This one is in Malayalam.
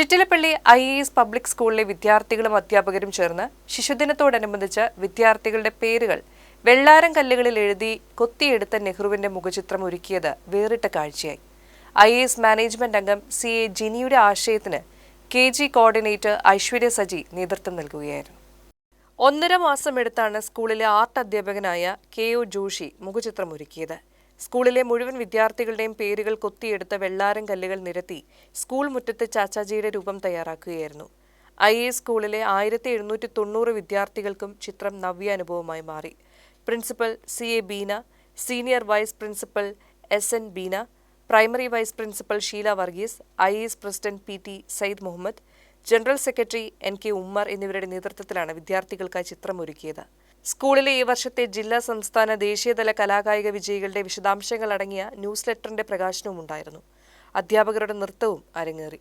Chittilappilly I A S public സ്കൂളിലെ വിദ്യാർത്ഥികളും അധ്യാപകരും ചേർന്ന് ശിശുദിനത്തോടനുബന്ധിച്ച് വിദ്യാർത്ഥികളുടെ പേരുകൾ വെള്ളാരം കല്ലുകളിൽ എഴുതി കൊത്തിയെടുത്ത നെഹ്റുവിന്റെ മുഖചിത്രം ഒരുക്കിയത് വേറിട്ട കാഴ്ചയായി. ഐ എ എസ് മാനേജ്മെന്റ് അംഗം സി എ ജിനിയുടെ ആശയത്തിന് K G coordinator Aishwarya Saji നേതൃത്വം നൽകുകയായിരുന്നു. ഒന്നര മാസം എടുത്താണ് സ്കൂളിലെ ആർട്ട് അധ്യാപകനായ കെ ഒ ജോഷി മുഖചിത്രം ഒരുക്കിയത്. സ്കൂളിലെ മുഴുവൻ വിദ്യാർത്ഥികളുടെയും പേരുകൾ കൊത്തിയെടുത്ത വെള്ളാരം കല്ലുകൾ നിരത്തി സ്കൂൾ മുറ്റത്ത് ചാച്ചാജിയുടെ രൂപം തയ്യാറാക്കുകയായിരുന്നു. ഐ എ സ്കൂളിലെ ആയിരത്തി എഴുന്നൂറ്റി തൊണ്ണൂറ് വിദ്യാർത്ഥികൾക്കും ചിത്രം നവ്യാനുഭവമായി മാറി. Principal C A Beena senior vice principal S N Beena primary vice principal Sheela Varghese I S president P T Sayyid Muhammad general secretary N K Ummer എന്നിവരുടെ നേതൃത്വത്തിലാണ് വിദ്യാർത്ഥികൾക്കായി ചിത്രമൊരുക്കിയത്. സ്കൂളിലെ ഈ വർഷത്തെ ജില്ലാ സംസ്ഥാന ദേശീയതല കലാകായിക വിജയികളുടെ വിശദാംശങ്ങൾ അടങ്ങിയ ന്യൂസ് ലെറ്ററിന്റെ പ്രകാശനവും ഉണ്ടായിരുന്നു അധ്യാപകരുടെ നൃത്തവും അരങ്ങേറി.